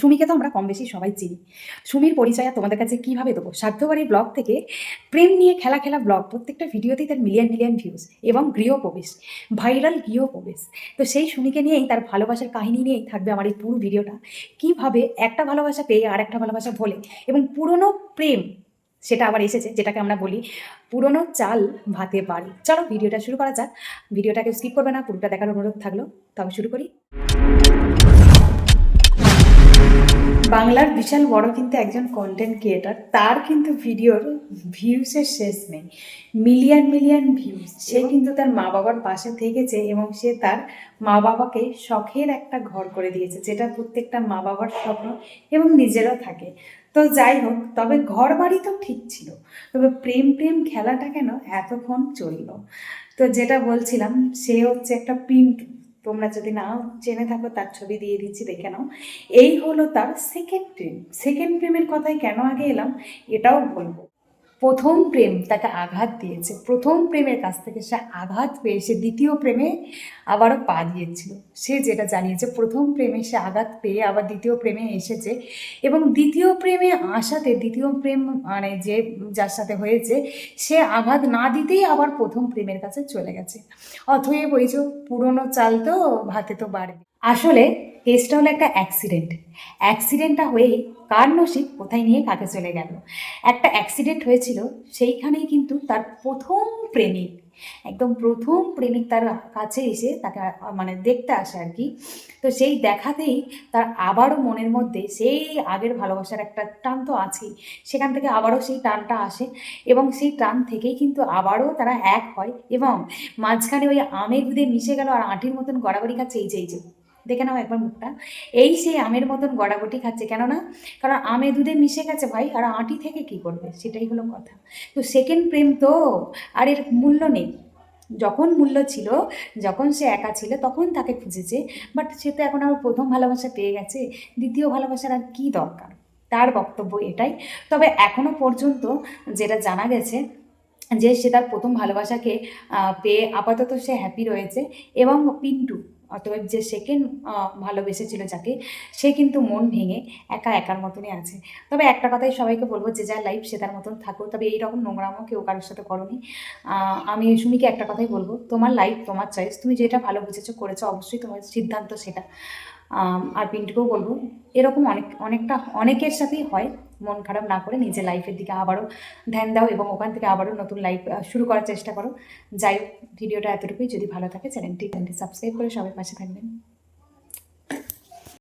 সুমিকে তো আমরা কম বেশি সবাই চিনি। সুমির পরিচয় তোমাদের কাছে কীভাবে দেবো? স্বার্থবাড়ি ব্লগ থেকে প্রেম নিয়ে খেলা খেলা ব্লগ, প্রত্যেকটা ভিডিওতেই তার মিলিয়ন মিলিয়ন ভিউজ এবং গৃহপ্রবেশ ভাইরাল গৃহপ্রবেশ। তো সেই সুমিকে নিয়েই, তার ভালোবাসার কাহিনী নিয়েই থাকবে আমার এই পুরো ভিডিওটা। কীভাবে একটা ভালোবাসা পেয়ে আর একটা ভালোবাসা ভোলে এবং পুরনো প্রেম সেটা আবার এসেছে, যেটাকে আমরা বলি পুরনো চাল ভাতে পারি চলো ভিডিওটা শুরু করা যাক। ভিডিওটাকে স্কিপ করবে না, পুরোটা দেখার অনুরোধ থাকল। তবে শুরু করি। বাংলার বিশাল বড় কিন্তু একজন কন্টেন্ট ক্রিয়েটার তার কিন্তু ভিডিওর ভিউসের শেষ নেই। মিলিয়ন মিলিয়ন ভিউজ সে কিন্তু তার মা বাবার পাশে থেকেছে এবং সে তার মা বাবাকে শখের একটা ঘর করে দিয়েছে যেটা প্রত্যেকটা মা বাবার স্বপ্ন এবং নিজেরও থাকে। তো যাই হোক তবে ঘর বাড়ি তো ঠিক ছিল তবে প্রেম প্রেম খেলাটা কেন এতক্ষণ চলল? তো যেটা বলছিলাম সে হচ্ছে একটা পিন্টু তোমরা যদি না জেনে থাকো, তার ছবি দিয়ে দিচ্ছি, দেখে নাও। এই হলো তার সেকেন্ড প্রেম সেকেন্ড প্রেমের কথায় কেন আগে এলাম, এটাও বলব। প্রথম প্রেম তাকে আঘাত দিয়েছে। প্রথম প্রেমের কাছ থেকে সে আঘাত পেয়ে সে দ্বিতীয় প্রেমে আবারও পা দিয়েছিল। সে যেটা জানিয়েছে, প্রথম প্রেমে সে আঘাত পেয়ে আবার দ্বিতীয় প্রেমে এসেছে এবং দ্বিতীয় প্রেমে আসাতে, দ্বিতীয় প্রেম মানে যে যার সাথে হয়েছে, সে আঘাত না দিতেই আবার প্রথম প্রেমের কাছে চলে গেছে। অথব ওই যে পুরনো চাল তো, ভাতে তো বাড়বে। আসলে কেসটা হলো একটা অ্যাক্সিডেন্ট অ্যাক্সিডেন্টটা হয়ে কার নসিব কোথায় নিয়ে কাকে চলে গেল? একটা অ্যাক্সিডেন্ট হয়েছিল, সেইখানেই কিন্তু তার প্রথম প্রেমিক, একদম প্রথম প্রেমিক তার কাছে এসে তাকে মানে দেখতে আসে আর কি। তো সেই দেখাতেই তার আবারও মনের মধ্যে সেই আগের ভালোবাসার একটা টান তো আছেই, সেখান থেকে আবারও সেই টানটা আসে এবং সেই টান থেকেই কিন্তু আবারও তারা এক হয় এবং মাঝখানে ওই আমের দুধে মিশে গেল আর আঁটির মতন গড়াগড়ি খাচ্ছে এই যে এই যে। দেখে নাও একবার মুখটা। এই সেই আমের মতন গড়াগড়ি খাচ্ছে, কেননা কারণ আমে দুধে মিশে গেছে ভাই, আর আঁটি থেকে কি করবে? সেটাই হলো কথা। তো সেকেন্ড প্রেম তো আর এর মূল্য নেই। যখন মূল্য ছিল, যখন সে একা ছিল, তখন তাকে খুঁজেছে বাট সে তো এখন আবার প্রথম ভালোবাসা পেয়ে গেছে, দ্বিতীয় ভালোবাসার আর কী দরকার? তার বক্তব্য এটাই। তবে এখনও পর্যন্ত যেটা জানা গেছে, যে সে তার প্রথম ভালোবাসাকে পেয়ে আপাতত সে হ্যাপি রয়েছে, এবং পিন্টু অতএব যে সেকেন্ড ভালোবেসেছিল যাকে, সে কিন্তু মন ভেঙে একা একার মতনই আছে। তবে একটা কথাই সবাইকে বলব, যে যার লাইফ সে তার মতন থাকো তবে এই এইরকম নোংরামও কেউ কারোর সাথে করনি। আমি সুমিকে একটা কথাই বলব, তোমার লাইফ তোমার চয়েস তুমি যেটা ভালো বুঝেছ, করেছ, অবশ্যই তোমার সিদ্ধান্ত সেটা। আর পিন্টুকেও বলব, এরকম অনেক, অনেকটা, অনেকের সাথেই হয়। মন খারাপ না করে নিজের লাইফের দিকে আবারও ধ্যান দাও এবং ওখান থেকে আবারও নতুন লাইফ শুরু করার চেষ্টা করো। যাই হোক ভিডিওটা এতটুকুই। যদি ভালো থাকে চ্যানেলটি চ্যানেলটি সাবস্ক্রাইব করে সবাই পাশে থাকবেন।